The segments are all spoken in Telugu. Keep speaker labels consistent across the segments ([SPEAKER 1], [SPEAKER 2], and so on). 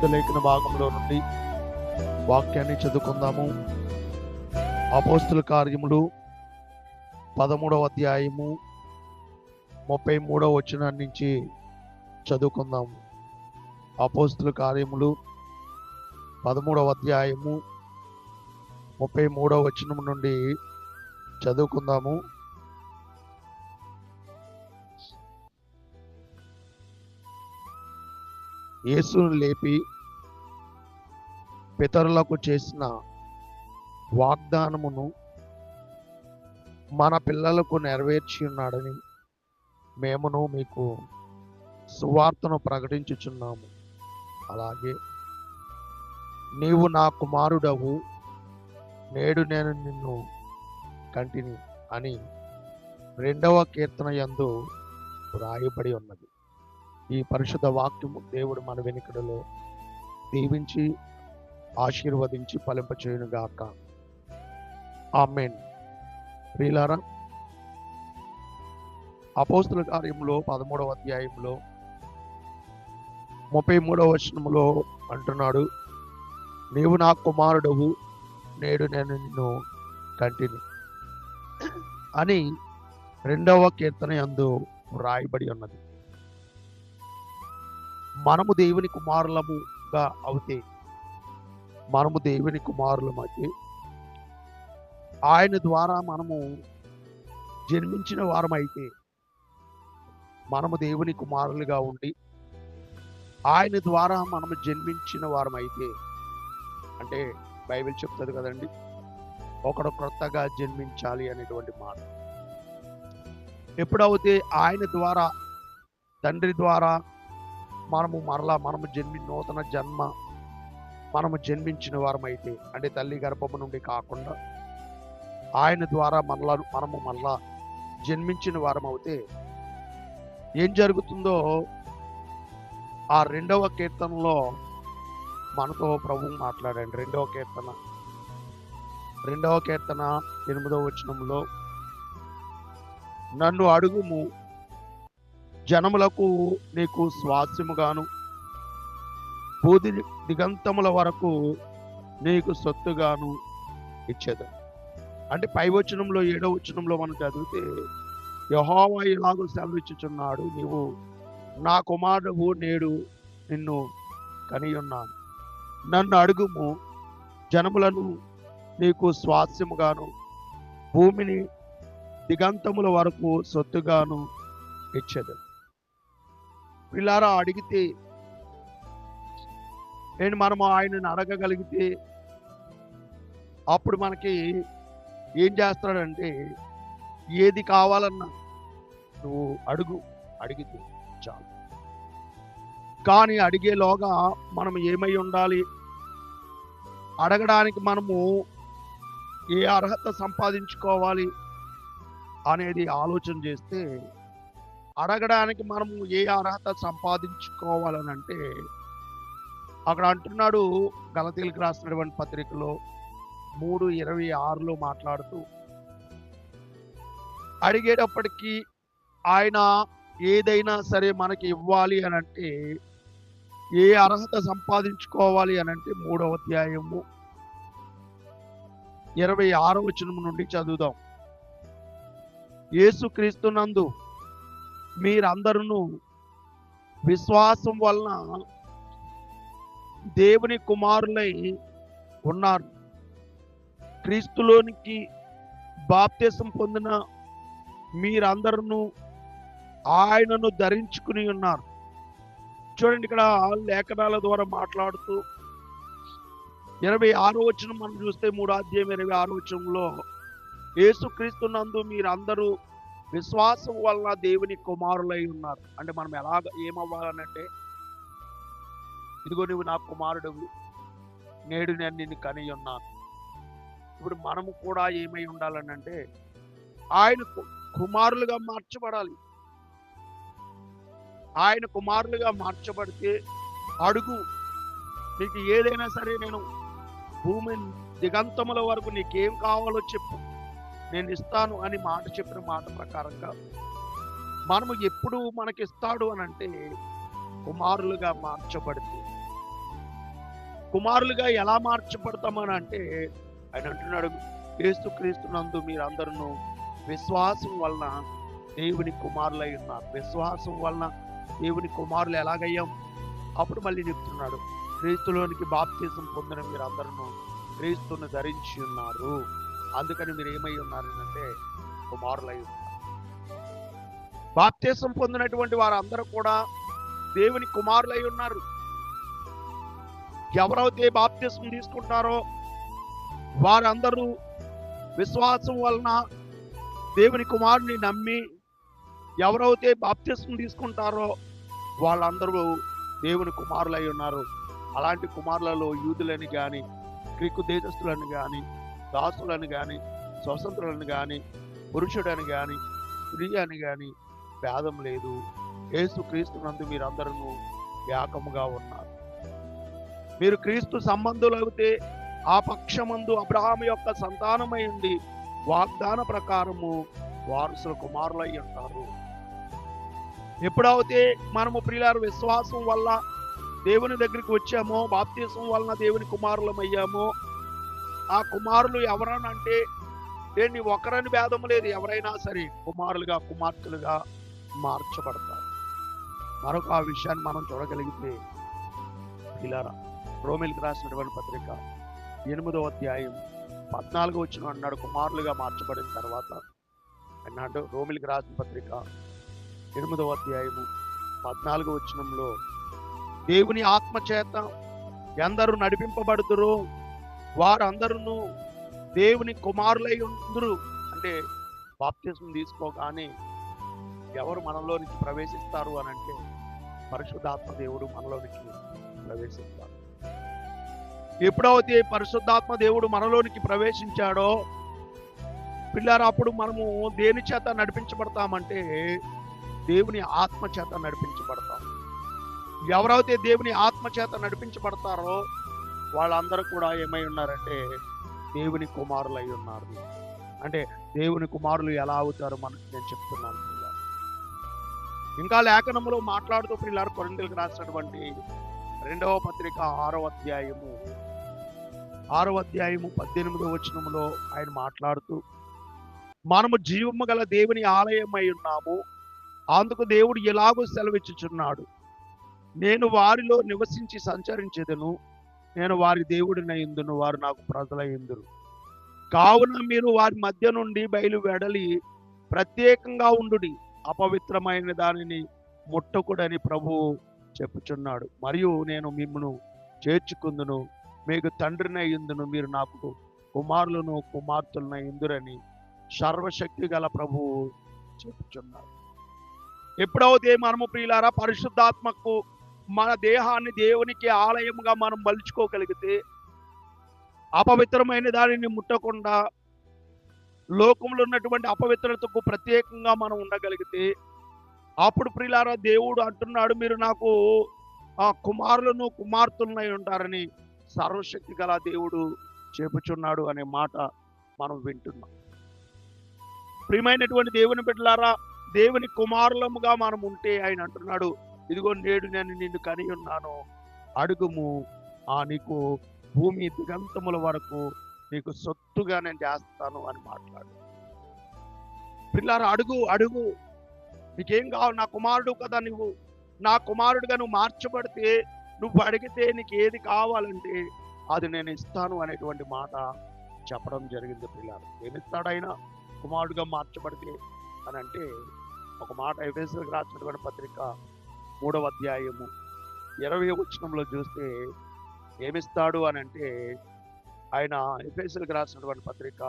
[SPEAKER 1] పరిశుద్ధ లేఖన భాగంలో నుండి వాక్యాన్ని చదువుకుందాము. అపోస్తుల కార్యములు పదమూడవ అధ్యాయము ముప్పై మూడవ వచనం నుంచి చదువుకుందాము. అపోస్తుల కార్యములు పదమూడవ అధ్యాయము ముప్పై మూడవ వచనం నుండి చదువుకుందాము. యేసును లేపి పితరులకు చేసిన వాగ్దానమును మన పిల్లలకు నెరవేర్చి ఉన్నాడని మేమును మీకు సువార్తను ప్రకటించుచున్నాము. అలాగే నీవు నా కుమారుడవు నేడు నేను నిన్ను కంటిని అని రెండవ కీర్తన యందు వ్రాయబడి ఉన్నది. ఈ పరిశుద్ధ వాక్యము దేవుడు మన వెనుకడలో దీవించి ఆశీర్వదించి ఫలింపచేయునుగాక. ఆమెన్. ప్రియులారా అపోస్తుల కార్యంలో పదమూడవ అధ్యాయంలో ముప్పై మూడవ వచనంలో అంటున్నాడు నీవు నా కుమారుడవు నేడు నేను నిన్ను కంటిని అని రెండవ కీర్తన యందు వ్రాయబడి ఉన్నది. మనము దేవుని కుమారులముగా అవుతే మనము దేవుని కుమారులమైతే ఆయన ద్వారా మనము జన్మించిన వారమైతే మనము దేవుని కుమారులుగా ఉండి ఆయన ద్వారా మనము జన్మించిన వారమైతే అంటే బైబిల్ చెప్తుంది కదండి ఒకడు క్రొత్తగా జన్మించాలి అనేటువంటి మాట. ఎప్పుడైతే ఆయన ద్వారా తండ్రి ద్వారా మనము మరలా మనము జన్మి నూతన జన్మ మనము జన్మించిన వారమైతే అంటే తల్లి గర్భము నుండి కాకుండా ఆయన ద్వారా మనలా మనము మళ్ళా జన్మించిన వారం అవుతే ఏం జరుగుతుందో ఆ రెండవ కీర్తనలో మనతో ప్రభు మాట్లాడండి. రెండవ కీర్తన. రెండవ కీర్తన ఎనిమిదవ వచనంలో నన్ను అడుగుము జనములకు నీకు స్వాస్యముగాను భూది దిగంతముల వరకు నీకు సొత్తుగాను ఇచ్చేది. అంటే పై వచనంలో ఏడో వచనంలో మనం చదివితే యహోవా ఇలాగూ సెలవిచ్చుచున్నాడు నీవు నా కుమారుడు నేడు నిన్ను కనియున్నాను. నన్ను అడుగుము జనములను నీకు స్వాస్యముగాను భూమిని దిగంతముల వరకు సొత్తుగాను ఇచ్చేది. పిల్లారా అడిగితే నేను మనము ఆయనను అడగగలిగితే అప్పుడు మనకి ఏం చేస్తాడంటే ఏది కావాలన్నా నువ్వు అడుగు అడిగితే చాలు. కానీ అడిగేలోగా మనం ఏమై ఉండాలి? అడగడానికి మనము ఏ అర్హత సంపాదించుకోవాలి అనేది ఆలోచన చేస్తే అడగడానికి మనము ఏ అర్హత సంపాదించుకోవాలని అంటే అక్కడ అంటున్నాడు గలతీలకు రాసినటువంటి పత్రికలో మూడు ఇరవై ఆరులో మాట్లాడుతూ అడిగేటప్పటికీ ఆయన ఏదైనా సరే మనకి ఇవ్వాలి అని అంటే ఏ అర్హత సంపాదించుకోవాలి అని అంటే మూడవ అధ్యాయము ఇరవై ఆరో వచనం నుండి చదువుదాం. యేసుక్రీస్తునందు మీరందరూ విశ్వాసం వలన దేవుని కుమారులై ఉన్నారు. క్రీస్తులోనికి బాప్త్యసం పొందిన మీరందరూ ఆయనను ధరించుకుని ఉన్నారు. చూడండి ఇక్కడ లేఖనాల ద్వారా మాట్లాడుతూ ఇరవై ఆరో వచనం మనం చూస్తే మూడు అధ్యాయం ఇరవై ఆరో వచనంలో యేసుక్రీస్తునందు మీరందరూ విశ్వాసం వలన దేవుని కుమారులై ఉన్నారు. అంటే మనం ఎలాగ ఏమవ్వాలనంటే ఇదిగో నువ్వు నా కుమారుడు నేడు నేను నిన్ను కని ఉన్నాను. ఇప్పుడు మనము కూడా ఏమై ఉండాలనంటే ఆయన కు- కుమారులుగా మార్చబడాలి. ఆయన కుమారులుగా మార్చబడితే అడుగు. నీకు ఏదైనా సరే నేను భూమి దిగంతముల వరకు నీకేం కావాలో చెప్పు. నేను ఇస్తాను అని మాట చెప్పిన మాట ప్రకారంగా మనము ఎప్పుడు మనకిస్తాడు అని అంటే కుమారులుగా మార్చబడితే కుమారులుగా ఎలా మార్చబడతామని అంటే ఆయన అంటున్నాడు క్రీస్తు నందు మీరందరూ విశ్వాసం వలన దేవుని కుమారులై ఉన్నారు. విశ్వాసం వలన దేవుని కుమారులు ఎలాగయ్యాం? అప్పుడు మళ్ళీ చెప్తున్నాడు క్రీస్తులోనికి బాప్తీసం పొందిన మీరందరూ క్రీస్తుని ధరించి ఉన్నారు. అందుకని మీరు ఏమై ఉన్నారంటే కుమారులై ఉన్నారు. బాప్తీసం పొందినటువంటి వారందరూ కూడా దేవుని కుమారులై ఉన్నారు. ఎవరైతే బాప్తిస్మం తీసుకుంటారో వారందరూ విశ్వాసం వలన దేవుని కుమారుని నమ్మి ఎవరైతే బాప్తిస్మం తీసుకుంటారో వాళ్ళందరూ దేవుని కుమారులై ఉన్నారు. అలాంటి కుమారులలో యూదులని కానీ గ్రీకు దేశస్తులను కానీ దాసులను కానీ స్వతంత్రులను కానీ పురుషుడని కానీ స్త్రీ అని కానీ భేదం లేదు. యేసు క్రీస్తునందు మీరందరూ వ్యాకముగా ఉన్నారు. మీరు క్రీస్తు సంబంధులైతే ఆ పక్షమందు అబ్రహాం యొక్క సంతానమై ఉండి వాగ్దాన ప్రకారము వారసుల కుమారులై ఉంటారు. ఎప్పుడైతే మనము ప్రియులారు విశ్వాసం వల్ల దేవుని దగ్గరికి వచ్చామో బాప్తీసం వలన దేవుని కుమారులమయ్యామో ఆ కుమారులు ఎవరనంటే దేన్ని ఒకరని భేదం లేదు. ఎవరైనా సరే కుమారులుగా కుమార్తెలుగా మార్చబడతారు. మరొక ఆ విషయాన్ని మనం చూడగలిగితే పిల్లరా రోమిల్కి రాసినటువంటి పత్రిక ఎనిమిదో అధ్యాయం పద్నాలుగు వచ్చిన అన్నాడు కుమారులుగా మార్చబడిన తర్వాత అన్నాడు రోమిల్కి రాసిన పత్రిక ఎనిమిదవ అధ్యాయము పద్నాలుగు వచనంలో దేవుని ఆత్మ చేత ఎందరూ నడిపింపబడుతురు వారందరూ దేవుని కుమారులై ఉందరు. అంటే బాప్తిజం తీసుకోగానే ఎవరు మనలో నుంచి ప్రవేశిస్తారు అని అంటే పరిశుద్ధాత్మ దేవుడు మనలోనికి ప్రవేశిస్తారు ఎప్పుడైతే పరిశుద్ధాత్మ దేవుడు మనలోనికి ప్రవేశించాడో పిల్లలు అప్పుడు మనము దేని చేత నడిపించబడతామంటే దేవుని ఆత్మ చేత నడిపించబడతాం. ఎవరైతే దేవుని ఆత్మ చేత నడిపించబడతారో వాళ్ళందరూ కూడా ఏమై ఉన్నారంటే దేవుని కుమారులు అయి ఉన్నారు. అంటే దేవుని కుమారులు ఎలా అవుతారు మనకు నేను చెప్తున్నాను. ఇంకా లేఖనంలో మాట్లాడుతూ పిల్లలు కొరింతలకు రాసినటువంటి రెండవ పత్రిక ఆరో అధ్యాయము. ఆరో అధ్యాయము పద్దెనిమిదో వచనములో ఆయన మాట్లాడుతూ మనము జీవము గల దేవుని ఆలయమై ఉన్నాము. అందుకు దేవుడు ఎలాగో సెలవిచ్చుచున్నాడు. నేను వారిలో నివసించి సంచరించేదను. నేను వారి దేవుడిన ఎందును? వారు నాకు ప్రజల కావున మీరు వారి మధ్య నుండి బయలు వెడలి ప్రత్యేకంగా ఉండుడి. అపవిత్రమైన దానిని ముట్టకుడని ప్రభువు చెప్పుచున్నాడు. మరియు నేను మిమ్మను చేర్చుకుందును మీకు తండ్రినై ఇందును మీరు నాకు కుమారులను కుమార్తెలను ఇందురని సర్వశక్తి గల ప్రభువు చెప్పుచున్నాడు. ఎప్పుడైతే మనము ప్రియులారా పరిశుద్ధాత్మకు మన దేహాన్ని దేవునికి ఆలయముగా మనం మలుచుకోగలిగితే అపవిత్రమైన దానిని ముట్టకుండా లోకంలో ఉన్నటువంటి అపవిత్రతకు ప్రత్యేకంగా మనం ఉండగలిగితే అప్పుడు ప్రిలారా దేవుడు అంటున్నాడు మీరు నాకు ఆ కుమారులను కుమార్తెలనై ఉంటారని సర్వశక్తి గల దేవుడు చేపుచున్నాడు అనే మాట మనం వింటున్నాం. ప్రియమైనటువంటి దేవుని బిడ్డలారా దేవుని కుమారులముగా మనం ఉంటే ఆయన అంటున్నాడు ఇదిగో నేడు నేను నిన్ను కని ఉన్నాను అడుగుము ఆ నీకు భూమి దిగంతముల వరకు నీకు సొత్తుగా నేను చేస్తాను అని మాట్లాడు. పిల్లలు అడుగు అడుగు. నీకేం కావాలి? నా కుమారుడు కదా నువ్వు. నా కుమారుడుగా నువ్వు మార్చబడితే నువ్వు అడిగితే నీకు ఏది కావాలంటే అది నేను ఇస్తాను అనేటువంటి మాట చెప్పడం జరిగింది పిల్లలు ఏమిస్తాడైనా కుమారుడుగా మార్చబడితే అని అంటే ఒక మాట ఎఫ్ఎస్ఎల్కి రాసినటువంటి పత్రిక మూడవ అధ్యాయము ఇరవై వచ్చినంలో చూస్తే ఏమిస్తాడు అని అంటే ఆయన ఎఫ్ఎస్ఎల్కి రాసినటువంటి పత్రిక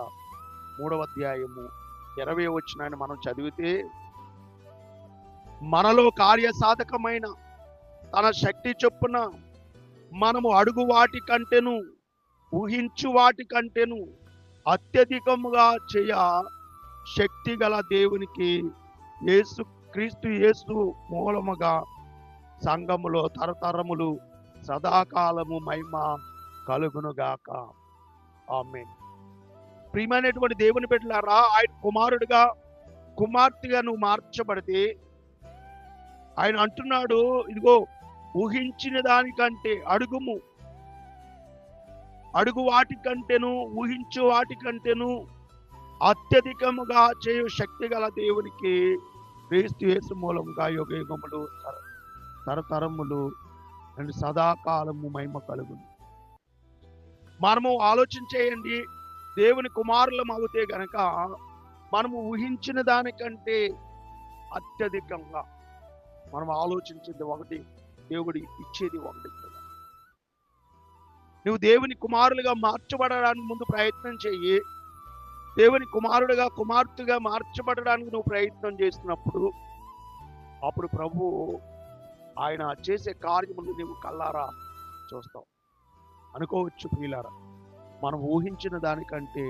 [SPEAKER 1] మూడవ అధ్యాయము ఇరవై వచ్చినాయని మనం చదివితే మనలో కార్యసాధకమైన తన శక్తి చొప్పున మనము అడుగు వాటి కంటేను ఊహించు వాటి కంటేను అత్యధికముగా చేయ శక్తి గల దేవునికి యేసు క్రీస్తు యేసు మూలముగా సంఘములో తరతరములు సదాకాలము మహిమ కలుగునుగాక. ఆమె ప్రియమైనటువంటి దేవుని పెట్టారా ఆయన కుమారుడిగా కుమార్తెగా నువ్వు మార్చబడితే ఆయన అంటున్నాడు ఇదిగో ఊహించిన దానికంటే అడుగుము. అడుగు వాటికంటేను ఊహించు వాటికంటేను అత్యధికముగా చేయు శక్తి గల దేవునికి క్రీస్తు యేసు మూలంగా యుగ యుగములు తర- తరతరములు అండ్ సదాకాలము మహిమ కలుగును. మనము ఆలోచించేయండి. దేవుని కుమారులం అవుతే గనక మనము ఊహించిన దానికంటే అత్యధికంగా మనం ఆలోచించింది ఒకటి దేవుడు ఇచ్చేది ఒకటి. నువ్వు దేవుని కుమారులుగా మార్చబడడానికి ముందు ప్రయత్నం చెయ్యి. దేవుని కుమారుడుగా కుమార్తెగా మార్చబడడానికి నువ్వు ప్రయత్నం చేస్తున్నప్పుడు అప్పుడు ప్రభు ఆయన చేసే కార్యములు నువ్వు కల్లారా చూస్తావు. అనుకోవచ్చు ప్రియులార. మనం ఊహించిన దానికంటే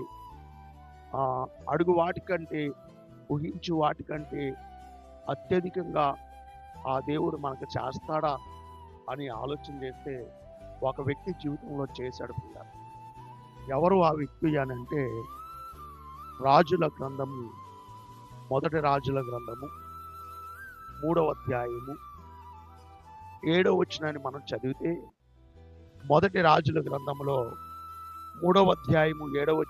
[SPEAKER 1] అడుగు వాటికంటే ఊహించు వాటికంటే అత్యధికంగా ఆ దేవుడు మనకు చేస్తాడా అని ఆలోచన చేస్తే ఒక వ్యక్తి జీవితంలో చేశాడు పిల్ల ఎవరు ఆ వ్యక్తి అని అంటే రాజుల గ్రంథము మొదటి రాజుల గ్రంథము మూడవ అధ్యాయము ఏడవ వచ్చినని మనం చదివితే మొదటి రాజుల గ్రంథంలో మూడవ అధ్యాయము ఏడవ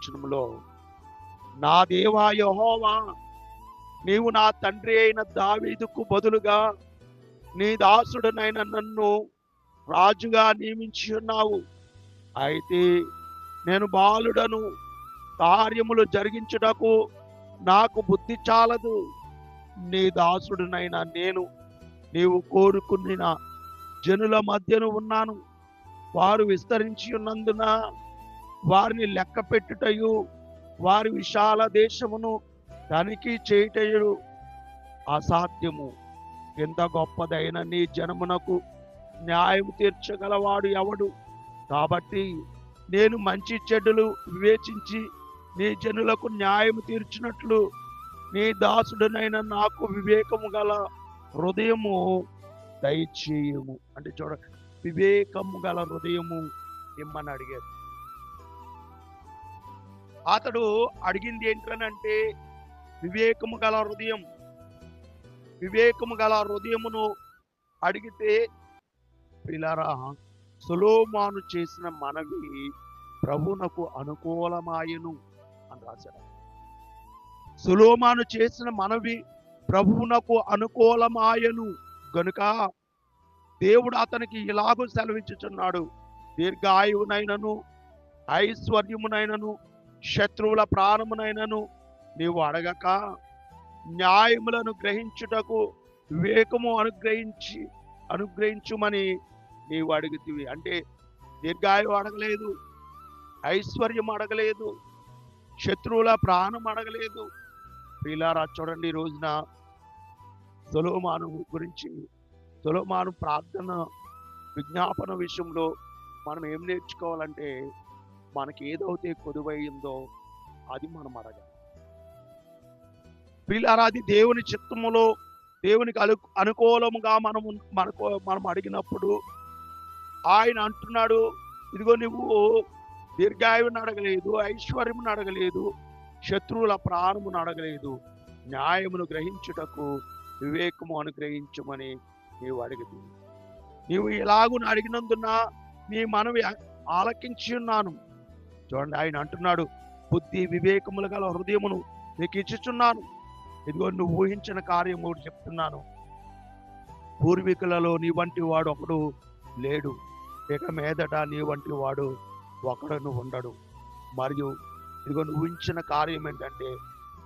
[SPEAKER 1] నా దేవా యహోవా నీవు నా తండ్రి అయిన దావీదుకు బదులుగా నీ దాసుడనైన నన్ను రాజుగా నియమించి ఉన్నావు. అయితే నేను బాలుడను కార్యములు జరిగించుటకు నాకు బుద్ధి చాలదు. నీ దాసుడినైనా నేను నీవు కోరుకున్న జనుల మధ్యను ఉన్నాను. వారు విస్తరించి ఉన్నందున వారిని లెక్క పెట్టుటయు వారి విశాల దేశమును తనిఖీ చేయుటయు అసాధ్యము. ఎంత గొప్పదైన నీ జనమునకు న్యాయం తీర్చగలవాడు ఎవడు? కాబట్టి నేను మంచి చెడ్డలు వివేచించి నీ జనులకు న్యాయం తీర్చినట్లు నీ దాసుడనైన నాకు వివేకము గల హృదయము దయచేయము. అంటే చూడండి వివేకము గల హృదయము ఇమ్మని అడిగారు అతడు అడిగింది ఏంటనంటే వివేకము గల హృదయం వివేకము గల హృదయమును అడిగితే పిల్లరా సులోమాను చేసిన మనవి ప్రభునకు అనుకూలమాయను అని రాశాడు. సులోమాను చేసిన మనవి ప్రభువునకు అనుకూలమాయను గనుక దేవుడు అతనికి ఇలాగూ సెలవించుచున్నాడు దీర్ఘాయువునైనను ఐశ్వర్యమునైనను శత్రువుల ప్రాణమునైనను నీవు అడగక న్యాయములను గ్రహించుటకు వివేకము అనుగ్రహించి అనుగ్రహించుమని నీవు అడుగుతివి. అంటే దీర్ఘాయువు అడగలేదు ఐశ్వర్యం అడగలేదు శత్రువుల ప్రాణం అడగలేదు. ప్రియులారా చూడండి ఈ రోజున సొలోమాను గురించి సొలోమాను ప్రార్థన విజ్ఞాపన విషయంలో మనం ఏం నేర్చుకోవాలంటే మనకి ఏదైతే కొదువైందో అది మనం అడగాలి. పిల్లరాది అది దేవుని చిత్తములో దేవునికి అను అనుకూలముగా మనము మనకు మనం అడిగినప్పుడు ఆయన అంటున్నాడు ఇదిగో నువ్వు దీర్ఘాయువుని అడగలేదు ఐశ్వర్యమును అడగలేదు శత్రువుల ప్రాణమును అడగలేదు న్యాయమును గ్రహించుటకు వివేకము అనుగ్రహించమని నీవు అడిగింది నీవు ఇలాగూ అడిగినందున నీ మనవి ఆలకించి ఉన్నాను. చూడండి ఆయన అంటున్నాడు బుద్ధి వివేకములు గల హృదయమును నీకు ఇచ్చుచున్నాను. ఇదిగో నువ్వు ఊహించిన కార్యం ఒకటి చెప్తున్నాను. పూర్వీకులలో నీ వంటి వాడు ఒకడు లేడు. ఇక మీదట నీ వంటి వాడు ఒకడను ఉండడు. మరియు ఇదిగో నువ్వు ఊహించిన కార్యం ఏంటంటే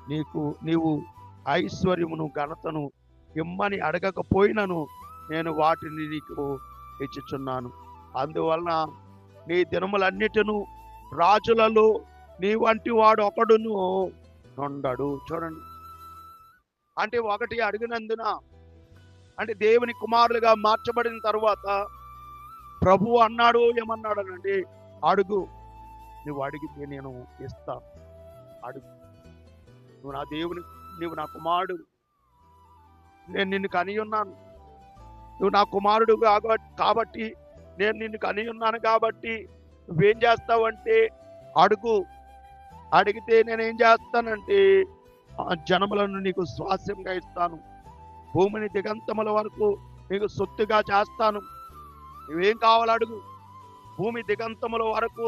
[SPEAKER 1] నీకు నీవు ఐశ్వర్యమును ఘనతను ఇమ్మని అడగకపోయినను నేను వాటిని నీకు ఇచ్చుచున్నాను. అందువలన నీ దినములన్నిటిను రాజులలో నీ వంటి వాడు ఒకడును ఉండడు చూడండి. అంటే ఒకటి అడిగినందున అంటే దేవుని కుమారులుగా మార్చబడిన తర్వాత ప్రభు అన్నాడు ఏమన్నాడు అంటే అడుగు. నువ్వు అడిగితే నేను ఇస్తా అడుగు. నువ్వు నా దేవుని నువ్వు నా కుమారుడు. నేను నిన్ను కని ఉన్నాను నువ్వు నా కుమారుడు కాబట్టి కాబట్టి నేను నిన్ను కని ఉన్నాను కాబట్టి నువ్వేం చేస్తావంటే అడుగు. అడిగితే నేనేం చేస్తానంటే ఆ జనములను నీకు స్వాస్యంగా ఇస్తాను. భూమిని దిగంతముల వరకు నీకు సొత్తుగా చేస్తాను. నువ్వేం కావాలడుగు భూమి దిగంతముల వరకు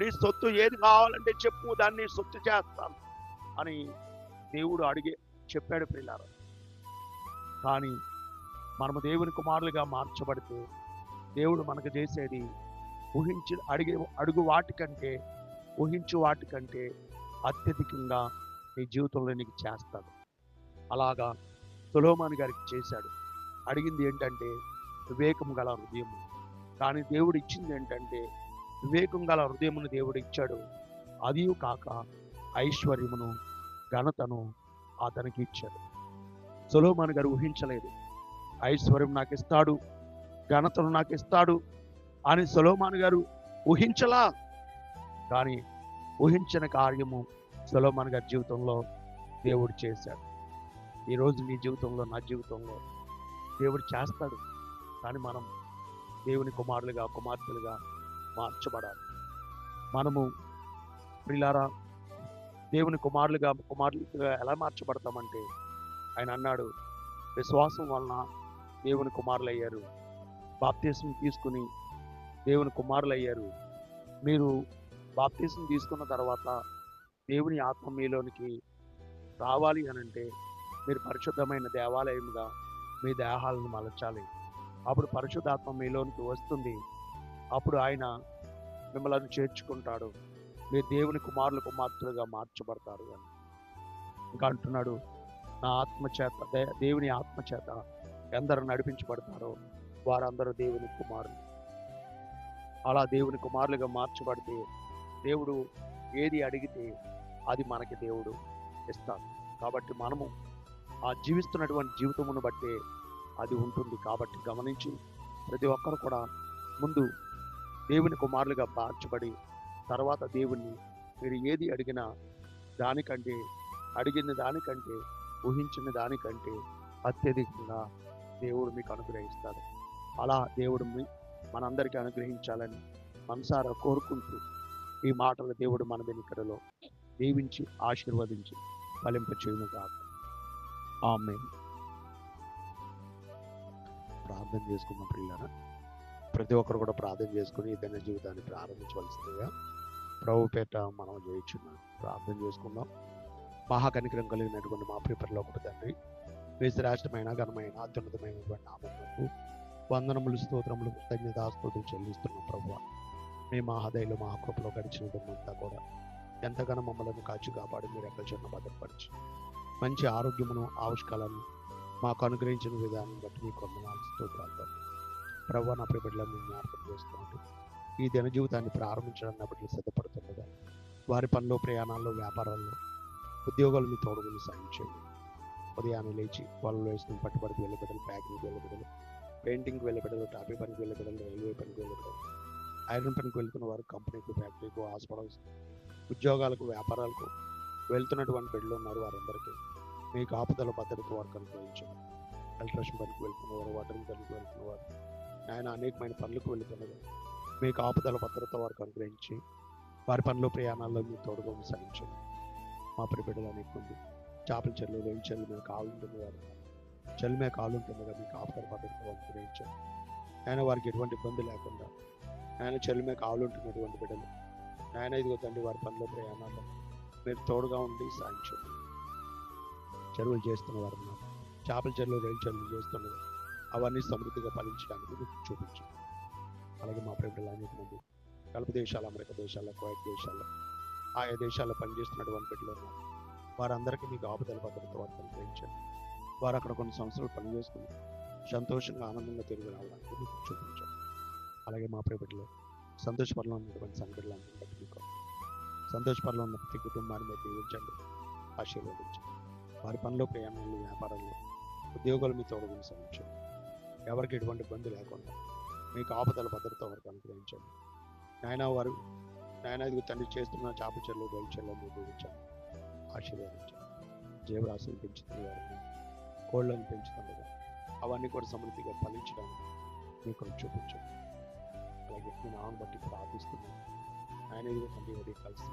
[SPEAKER 1] నీ సొత్తు ఏది కావాలంటే చెప్పు దాన్ని సొత్తు చేస్తాను అని దేవుడు అడిగే చెప్పాడు పిల్లారు కానీ మనము దేవుని కుమారులుగా మార్చబడితే దేవుడు మనకు చేసేది ఊహించి అడిగే అడుగు వాటికంటే ఊహించు వాటికంటే అత్యధికంగా నీ జీవితంలో నీకు చేస్తాడు. అలాగా సులోమాన్ గారికి చేశాడు. అడిగింది ఏంటంటే వివేకం గల హృదయం కానీ దేవుడు ఇచ్చింది ఏంటంటే వివేకం గల హృదయమును దేవుడు ఇచ్చాడు. అది కాక ఐశ్వర్యమును ఘనతను అతనికి ఇచ్చాడు. సులోమాన్ గారు ఊహించలేదు. ఐశ్వర్యం నాకు ఇస్తాడు ఘనతను నాకు ఇస్తాడు అని సొలోమాన్ గారు ఊహించలా. కానీ ఊహించిన కార్యము సొలోమాన్ గారి జీవితంలో దేవుడు చేశాడు. ఈరోజు నీ జీవితంలో నా జీవితంలో దేవుడు చేస్తాడు. కానీ మనం దేవుని కుమారులుగా కుమార్తెలుగా మార్చబడాలి. మనము ప్రిలారా దేవుని కుమారులుగా కుమారులుగా ఎలా మార్చబడతామంటే ఆయన అన్నాడు విశ్వాసం వలన దేవుని కుమారులు అయ్యారు బాప్తీసం తీసుకుని దేవుని కుమారులు అయ్యారు మీరు బాప్తీసం తీసుకున్న తర్వాత దేవుని ఆత్మ మీలోనికి రావాలి అని అంటే మీరు పరిశుద్ధమైన దేవాలయముగా మీ దేహాలను మలచాలి. అప్పుడు పరిశుద్ధాత్మ మీలోనికి వస్తుంది. అప్పుడు ఆయన మిమ్మల్ని చేర్చుకుంటాడు. మీరు దేవుని కుమారులు కుమార్తెలుగా మార్చబడతారు అని. ఇంకా అంటున్నాడు నా ఆత్మ చేత దే- దేవుని ఆత్మ చేత ఎందరు నడిపించబడతారో వారందరూ దేవుని కుమారులు. అలా దేవుని కుమారులుగా మార్చబడితే దేవుడు ఏది అడిగితే అది మనకి దేవుడు ఇస్తాడు. కాబట్టి మనము ఆ జీవిస్తున్నటువంటి జీవితమును బట్టే అది ఉంటుంది. కాబట్టి గమనించి ప్రతి ఒక్కరు కూడా ముందు దేవుని కుమారులుగా మార్చబడి తర్వాత దేవుణ్ణి మీరు ఏది అడిగినా దానికంటే అడిగిన దానికంటే ఊహించిన దానికంటే అత్యధికంగా దేవుడు మీకు అనుగ్రహిస్తాడు. అలా దేవుడు మీ- మనందరికీ అనుగ్రహించాలని మనసారా కోరుకుంటూ ఈ మాటలు దేవుడు మన వెనుకడలో దీవించి ఆశీర్వదించి ఫలింప చేయను ఆమె ప్రార్థన చేసుకున్న పిల్లరా ప్రతి ఒక్కరు కూడా ప్రార్థన చేసుకుని ఏదైనా జీవితాన్ని ప్రారంభించవలసిందిగా ప్రభు పేట మనం చేయించున్నాం. ప్రార్థన చేసుకుందాం. మహాకనికరం కలిగినటువంటి మా ప్రిపర్లో ఒకటి తండ్రి శ్రేష్టమైన ఘనమైన అత్యున్నతమైనటువంటి నామకు వందనములు స్తోత్రములు కృతజ్ఞతాస్తుతులు చెల్లిస్తున్నాం ప్రభు మీ మహాదయలు మహాకృపలో గడిచినదంతా కూడా ఎంతగానో మమ్మల్ని కాచి కాపాడి మీరు ఎక్కడ చిన్న భద్రపరిచి. మంచి ఆరోగ్యమును ఆవిష్కాలను మాకు అనుగ్రహించిన విధానం బట్టి మీకు వందనాలు స్తోత్రాలు ప్రభు నా ప్రిపడిలో మేము జ్ఞాపకం చేసుకుంటూ ఈ దిన జీవితాన్ని ప్రారంభించడానికి నా సిద్ధపడుతుండగా వారి పనిలో ప్రయాణాల్లో వ్యాపారాల్లో ఉద్యోగాలు మీ తోడుగుని సాగించండి ఉదయాన్నే లేచి పొలంలో వేసుకుని పట్టుబడికి వెళ్ళే ప్యాకింగ్కి వెళ్ళే పెయింటింగ్కి వెళ్ళే టాపీ పనికి వెళ్ళే రైల్వే పనికి వెళ్ళే ఐరన్ పనికి వెళ్తున్న వారు కంపెనీకి ఫ్యాక్టరీకి హాస్పిటల్స్ ఉద్యోగాలకు వ్యాపారాలకు వెళ్తున్నటువంటి బిడ్డలు ఉన్నారు వారందరికీ. మీ కాపుదల భద్రత వారికి అనుగ్రహించండి ఎలక్ట్రిషన్ పనికి వెళ్తున్నవారు వాటర్ పనికి వెళ్తున్నవారు ఆయన అనేకమైన పనులకు వెళ్తున్నారు. మీ కాపుదల భద్రత వారికి అనుగ్రహించి వారి పనులు ప్రయాణాల్లో మీ తోడుగా సాగించండి. మా పరిబిడ్డలు అనేక మంది చేపల చెల్లు రేణి చెల్లు మీద కాలు ఉంటుంది వారు చెల్లు మీద కాలు పట్టుకోవాలి మీ కాపుదల వారికి ఆయన వారికి ఎటువంటి ఇబ్బంది లేకుండా ఆయన చెల్లు మీద కాలు ఉంటున్నటువంటి బిడ్డలు. ఆయన ఇదిగో తండ్రి వారి పనిలో ప్రయాణాలు మీరు తోడుగా ఉండి సాగించండి. చెరువులు చేస్తున్న వారు చేపల చెరువులు రైలు చెరువులు చేస్తున్నారు. అవన్నీ సమృద్ధిగా ఫలించడానికి మీకు చూపించండి అలాగే మా ప్రేమలు అనేక మంది కలుపు దేశాలు అమెరికా దేశాల్లో కోయట్ దేశాల్లో ఆయా దేశాల్లో పనిచేస్తున్నటువంటి బిడ్డలు ఉన్నారు. వారందరికీ మీకు ఆపదల భద్రత వారికి అనుగ్రహించండి వారు అక్కడ కొన్ని సంవత్సరాలు పని చేసుకుని సంతోషంగా ఆనందంగా తిరిగి రావడానికి మీకు చూపించండి అలాగే మా ప్రైవేట్లో సంతోషపరంలో ఉన్నటువంటి సంఘటనలు బట్టి మీకు సంతోషపరలో ఉన్న ప్రతి కుటుంబాన్ని మీరు దీవించండి. ఆశీర్వదించండి. వారి పనిలో ప్రయాణాలు వ్యాపారంలో ఉద్యోగాలు మీ తోడుగుని సమీక్షండి ఎవరికి ఎటువంటి ఇబ్బంది లేకుండా మీకు ఆపదల భద్రత వారికి అనుగ్రహించండి. నాయన వారు నాయన ఇది తండ్రి చేస్తున్న చాప చెల్లు గొలు మీరు దీవించండి ఆశీర్వదించండి. జీవరాశులు పెంచుతున్న కోళ్ళను పెంచుతుండగా అవన్నీ కూడా సమృద్ధిగా ఫలించడానికి మీకు చూపించండి. అలాగే మీ నామను బట్టి ప్రార్థిస్తున్నాను ఆయన తండ్రి ఉదయం కలిసి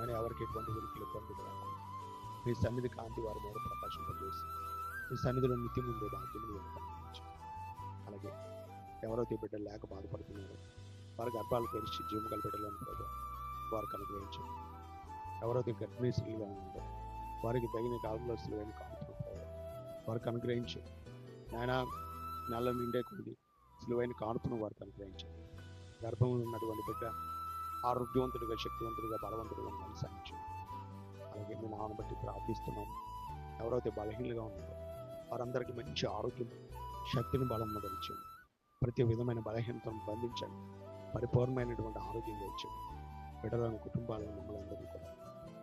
[SPEAKER 1] ఆయన ఎవరికి ఎటువంటి గురికి ఇబ్బంది రాకుండా మీ సన్నిధి కాంతి వారి మీద ప్రకాశింపజేసి మీ సన్నిధిలో నిత్యం ఉండే భాగ్యం అలాగే ఎవరైతే బిడ్డలు లేక బాధపడుతున్నారో. వారి గర్భాలు తెరిచి జీవం కలిపెట్టాలని వారికి అనుగ్రహించండి ఎవరైతే గర్భిణీశ్రీలుగా స్త్రీలుగా వారికి తగిన కాలంలో స్త్రీలను కానుతున్నారు వారికి అనుగ్రహించు నాయన నెల నిండే కొద్ది సులువైన కానుపును వారికి అనుగ్రహించండి గర్భంలో ఉన్నటువంటి బిడ్డ ఆరోగ్యవంతుడిగా శక్తివంతుడిగా బలవంతుడిగా ఉండాలని సాధించండి అలాగే మీ నాన్న బట్టి ప్రార్థిస్తున్నాం ఎవరైతే బలహీనలుగా ఉన్నారో వారందరికీ మంచి ఆరోగ్యం శక్తిని బలం మొదలించండి ప్రతి విధమైన బలహీనతను బంధించండి. పరిపూర్ణమైనటువంటి ఆరోగ్యం తెచ్చండి బిడ్డలను కుటుంబాలను మమ్మల్ని అందరినీ కూడా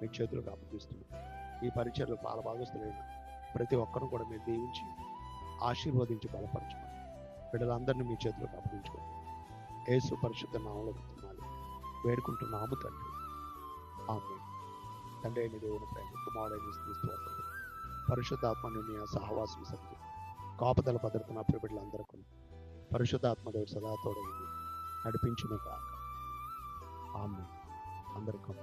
[SPEAKER 1] మీ చేతులకు అప్పగిస్తున్నాం ఈ పరిచయలు పాలభాగస్తులైన ప్రతి ఒక్కరిని కూడా మీరు దీవించి ఆశీర్వదించి బలపరచుకోండి. బిడ్డలందరినీ మీ చేతులకు అప్పగించుకోండి ఏసు పరిశుద్ధ నామలు విత్తనాలు వేడుకుంటున్నాము తండ్రి. ఆమె తండ్రి అయిన దేవుని ప్రేమ కుమారుడైన క్రీస్తు పరిశుద్ధాత్మని నీ సహవాసం సత్యం. కాపుదల భద్రత నా ప్రిబిడ్డలందరికీ పరిశుద్ధాత్మ దేవుడు సదా తోడైంది నడిపించును కాక ఆమె అందరికీ